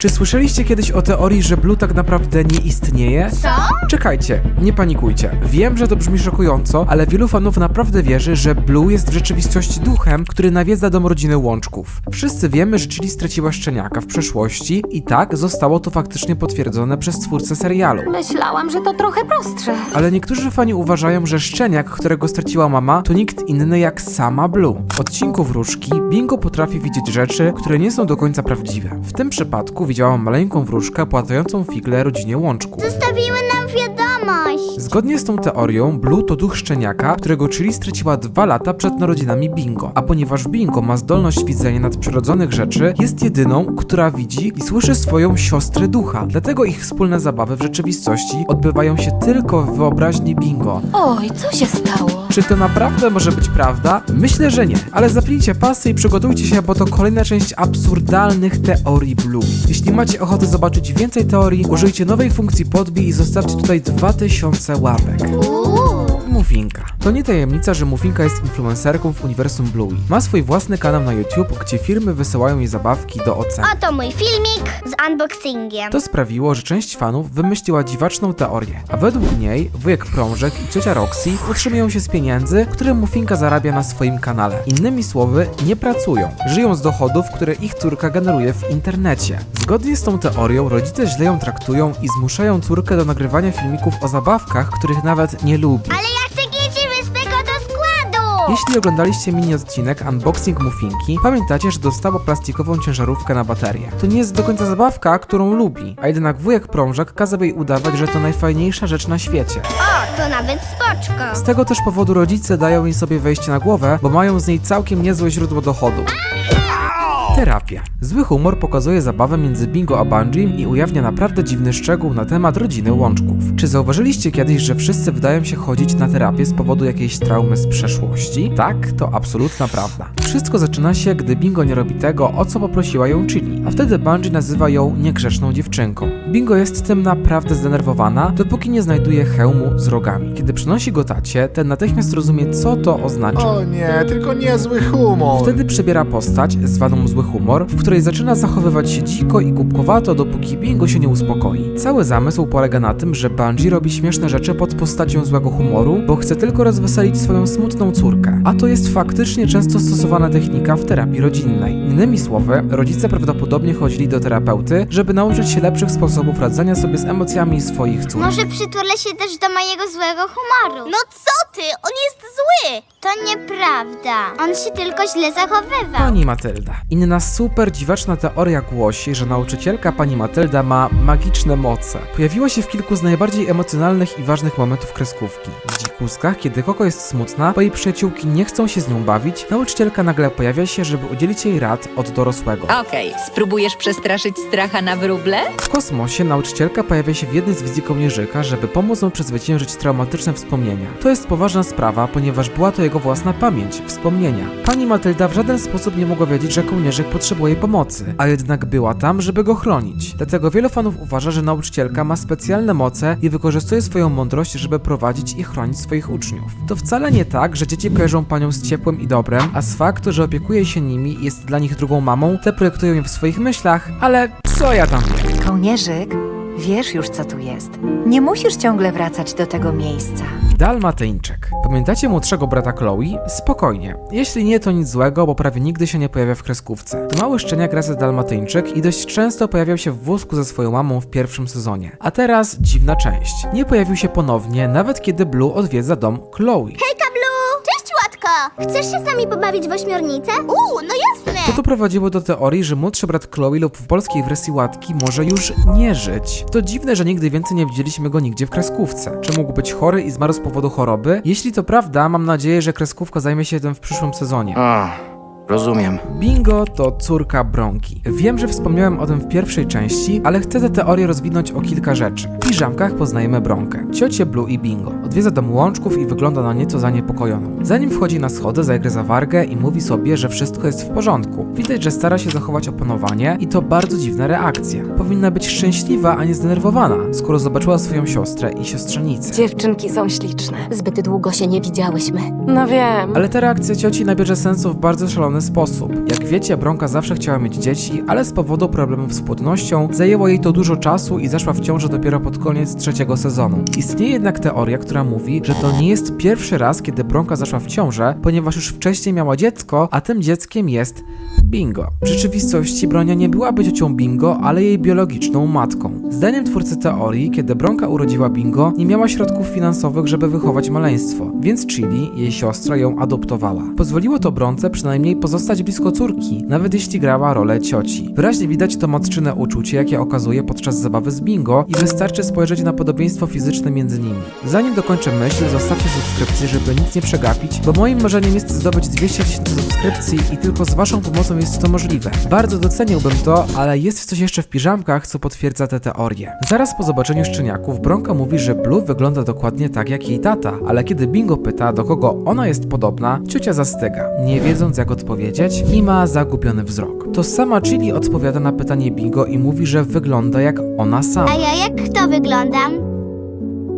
Czy słyszeliście kiedyś o teorii, że Blue tak naprawdę nie istnieje? Co? Czekajcie, nie panikujcie. Wiem, że to brzmi szokująco, ale wielu fanów naprawdę wierzy, że Blue jest w rzeczywistości duchem, który nawiedza dom rodziny Łączków. Wszyscy wiemy, że Chili straciła szczeniaka w przeszłości i tak zostało to faktycznie potwierdzone przez twórcę serialu. Myślałam, że to trochę prostsze. Ale niektórzy fani uważają, że szczeniak, którego straciła mama, to nikt inny jak sama Blue. W odcinku wróżki Bingo potrafi widzieć rzeczy, które nie są do końca prawdziwe. W tym przypadku widziałam maleńką wróżkę płatającą figle rodzinie wiadomość. Zgodnie z tą teorią, Blue to duch szczeniaka, którego Chili straciła dwa lata przed narodzinami Bingo. A ponieważ Bingo ma zdolność widzenia nadprzyrodzonych rzeczy, jest jedyną, która widzi i słyszy swoją siostrę ducha. Dlatego ich wspólne zabawy w rzeczywistości odbywają się tylko w wyobraźni Bingo. Oj, co się stało? Czy to naprawdę może być prawda? Myślę, że nie. Ale zapnijcie pasy i przygotujcie się, bo to kolejna część absurdalnych teorii Blue. Jeśli macie ochotę zobaczyć więcej teorii, użyjcie nowej funkcji podbij i zostawcie tutaj 2000 Wow. Uuu. Mufinka. To nie tajemnica, że Mufinka jest influencerką w uniwersum Bluey. Ma swój własny kanał na YouTube, gdzie firmy wysyłają jej zabawki do oceny. Oto mój filmik z unboxingiem. To sprawiło, że część fanów wymyśliła dziwaczną teorię, a według niej wujek Prążek i ciocia Roxy utrzymują się z pieniędzy, które Mufinka zarabia na swoim kanale. Innymi słowy, nie pracują, żyją z dochodów, które ich córka generuje w internecie. Zgodnie z tą teorią, rodzice źle ją traktują i zmuszają córkę do nagrywania filmików o zabawkach, których nawet nie lubi. Ale ja chcę Jeśli oglądaliście mini odcinek Unboxing Mufinki, pamiętacie, że dostała plastikową ciężarówkę na baterię. To nie jest do końca zabawka, którą lubi, a jednak wujek Prążek kazał jej udawać, że to najfajniejsza rzecz na świecie. O, to nawet spoczko. Z tego też powodu rodzice dają jej sobie wejście na głowę, bo mają z niej całkiem niezłe źródło dochodu. Terapia. Zły humor pokazuje zabawę między Bingo a Bungiem i ujawnia naprawdę dziwny szczegół na temat rodziny Łączków. Czy zauważyliście kiedyś, że wszyscy wydają się chodzić na terapię z powodu jakiejś traumy z przeszłości? Tak, to absolutna prawda. Wszystko zaczyna się, gdy Bingo nie robi tego, o co poprosiła ją Chili, a wtedy Bungie nazywa ją niegrzeczną dziewczynką. Bingo jest tym naprawdę zdenerwowana, dopóki nie znajduje hełmu z rogami. Kiedy przynosi go tacie, ten natychmiast rozumie, co to oznacza. O nie, tylko niezły humor. Wtedy przybiera postać, zwaną zły humor, w której zaczyna zachowywać się dziko i głupkowato, dopóki Bingo się nie uspokoi. Cały zamysł polega na tym, że Bungie robi śmieszne rzeczy pod postacią złego humoru, bo chce tylko rozweselić swoją smutną córkę. A to jest faktycznie często stosowana technika w terapii rodzinnej. Innymi słowy, rodzice prawdopodobnie chodzili do terapeuty, żeby nauczyć się lepszych sposobów radzenia sobie z emocjami swoich córek. Może przytulę się też do mojego złego humoru. No co ty? On jest zły. To nieprawda. On się tylko źle zachowywał. Pani Matylda. Inna super dziwaczna teoria głosi, że nauczycielka pani Matylda ma magiczne moce. Pojawiła się w kilku z najbardziej emocjonalnych i ważnych momentów kreskówki. W dzikuskach, kiedy Koko jest smutna, bo jej przyjaciółki nie chcą się z nią bawić, nauczycielka nagle pojawia się, żeby udzielić jej rad od dorosłego. Okej, spróbujesz przestraszyć stracha na wróble? W kosmosie nauczycielka pojawia się w jednej z wizji kołnierzyka, żeby pomóc mu przezwyciężyć traumatyczne wspomnienia. To jest poważna sprawa, ponieważ była to jego własna pamięć, wspomnienia. Pani Matylda w żaden sposób nie mogła wiedzieć, że kołnierzyk potrzebuje pomocy, a jednak była tam, żeby go chronić. Dlatego wielu fanów uważa, że nauczycielka ma specjalne moce i wykorzystuje swoją mądrość, żeby prowadzić i chronić swoich uczniów. To wcale nie tak, że dzieci kojarzą panią z ciepłem i dobrem, a z faktu, że opiekuje się nimi i jest dla nich drugą mamą, te projektują je w swoich myślach, ale co ja tam wiem? Kołnierzyk, wiesz już co tu jest. Nie musisz ciągle wracać do tego miejsca. Dalmatyńczyk. Pamiętacie młodszego brata Chloe? Spokojnie. Jeśli nie, to nic złego, bo prawie nigdy się nie pojawia w kreskówce. To mały szczeniak rasy Dalmatyńczyk i dość często pojawiał się w wózku ze swoją mamą w pierwszym sezonie. A teraz dziwna część. Nie pojawił się ponownie, nawet kiedy Blue odwiedza dom Chloe. Hejka, Blue! Cześć, Łatko! Chcesz się z nami pobawić w ośmiornicę? Uuu, no jasne! To doprowadziło do teorii, że młodszy brat Chloe lub w polskiej wersji łatki może już nie żyć. To dziwne, że nigdy więcej nie widzieliśmy go nigdzie w kreskówce. Czy mógł być chory i zmarł z powodu choroby? Jeśli to prawda, mam nadzieję, że kreskówka zajmie się tym w przyszłym sezonie. A, rozumiem. Bingo to córka Bronki. Wiem, że wspomniałem o tym w pierwszej części, ale chcę tę teorię rozwinąć o kilka rzeczy. W piżamkach poznajemy Bronkę, ciocię Blue i Bingo. Odwiedza dom łączków i wygląda na nieco zaniepokojoną. Zanim wchodzi na schody, zagryza wargę i mówi sobie, że wszystko jest w porządku. Widać, że stara się zachować opanowanie i to bardzo dziwna reakcja. Powinna być szczęśliwa, a nie zdenerwowana, skoro zobaczyła swoją siostrę i siostrzenicę. Dziewczynki są śliczne. Zbyt długo się nie widziałyśmy. No wiem. Ale ta reakcja cioci nabierze sensu w bardzo szalony sposób. Jak wiecie, Bronka zawsze chciała mieć dzieci, ale z powodu problemów z płodnością zajęło jej to dużo czasu i zaszła w ciążę dopiero pod koniec trzeciego sezonu. Istnieje jednak teoria, która mówi, że to nie jest pierwszy raz, kiedy Bronka zaszła w ciążę, ponieważ już wcześniej miała dziecko, a tym dzieckiem jest Bingo. W rzeczywistości Bronia nie byłaby ciocią Bingo, ale jej biologiczną matką. Zdaniem twórcy teorii, kiedy Bronka urodziła Bingo, nie miała środków finansowych, żeby wychować maleństwo, więc Chili, jej siostra, ją adoptowała. Pozwoliło to Bronce przynajmniej pozostać blisko córki, nawet jeśli grała rolę cioci. Wyraźnie widać to matczyne uczucie, jakie okazuje podczas zabawy z Bingo i wystarczy spojrzeć na podobieństwo fizyczne między nimi. Zanim dokończę myśl, zostawcie subskrypcję, żeby nic nie przegapić, bo moim marzeniem jest zdobyć 200 tysięcy subskrypcji i tylko z waszą pomocą jest to możliwe. Bardzo doceniłbym to, ale jest coś jeszcze w piżamkach, co potwierdza tę teorię. Zaraz po zobaczeniu szczeniaków, Bronka mówi, że Blue wygląda dokładnie tak jak jej tata, ale kiedy Bingo pyta, do kogo ona jest podobna, ciocia zastyga, nie wiedząc jak odpowiedzieć i ma zagubiony wzrok. To sama Chili odpowiada na pytanie Bingo i mówi, że wygląda jak ona sama. A ja jak kto wyglądam?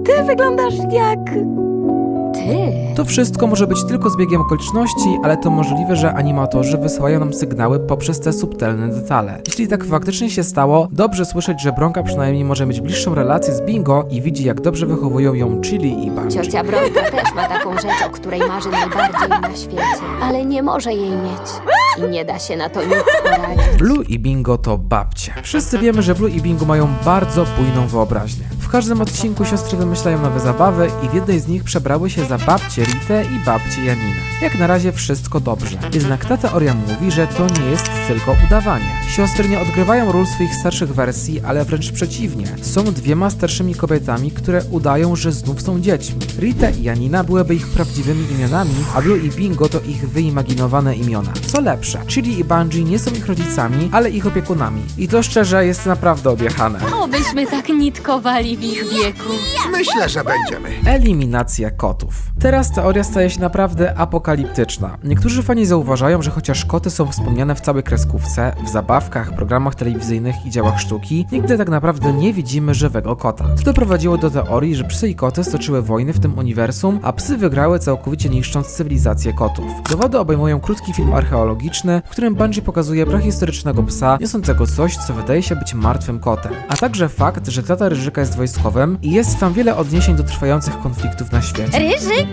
Ty wyglądasz jak... To wszystko może być tylko zbiegiem okoliczności, ale to możliwe, że animatorzy wysyłają nam sygnały poprzez te subtelne detale. Jeśli tak faktycznie się stało, dobrze słyszeć, że Bronka przynajmniej może mieć bliższą relację z Bingo i widzi jak dobrze wychowują ją Chili i Bungie. Ciocia Bronka też ma taką rzecz, o której marzy najbardziej na świecie, ale nie może jej mieć. I nie da się na to nic poradzić. Blue i Bingo to babcie. Wszyscy wiemy, że Blue i Bingo mają bardzo bujną wyobraźnię. Każdym odcinku siostry wymyślają nowe zabawy i w jednej z nich przebrały się za babcię Ritę i babcię Janinę. Jak na razie wszystko dobrze. Jednak ta teoria mówi, że to nie jest tylko udawanie. Siostry nie odgrywają ról swoich starszych wersji, ale wręcz przeciwnie. Są dwiema starszymi kobietami, które udają, że znów są dziećmi. Rita i Janina byłyby ich prawdziwymi imionami, a Blue i Bingo to ich wyimaginowane imiona. Co lepsze, Chili i Bungie nie są ich rodzicami, ale ich opiekunami. I to szczerze jest naprawdę odjechane. Obyśmy tak nitkowali w ich wieku. Myślę, że będziemy. Eliminacja kotów. Teraz teoria staje się naprawdę apokaliptyczna. Niektórzy fani zauważają, że chociaż koty są wspomniane w całej kreskówce, w zabawkach, programach telewizyjnych i dziełach sztuki, nigdy tak naprawdę nie widzimy żywego kota. To doprowadziło do teorii, że psy i koty stoczyły wojny w tym uniwersum, a psy wygrały całkowicie niszcząc cywilizację kotów. Dowody obejmują krótki film archeologiczny, w którym Bungie pokazuje prahistorycznego psa niosącego coś, co wydaje się być martwym kotem. A także fakt, że tata Ryżyka jest wojskowym i jest tam wiele odniesień do trwających konfliktów na świecie. Ryżyk?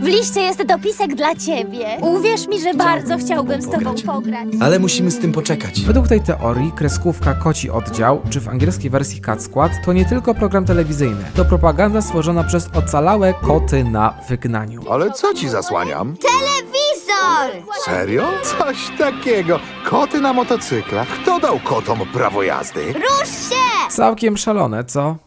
W liście jest dopisek dla ciebie. Uwierz mi, że bardzo chciałbym z tobą pograć. Ale musimy z tym poczekać. Według tej teorii kreskówka Koci Oddział, czy w angielskiej wersji Cat Squad, to nie tylko program telewizyjny, to propaganda stworzona przez ocalałe koty na wygnaniu. Ale co ci zasłaniam? Telewizor! Serio? Coś takiego. Koty na motocyklach. Kto dał kotom prawo jazdy? Rusz się! Całkiem szalone, co?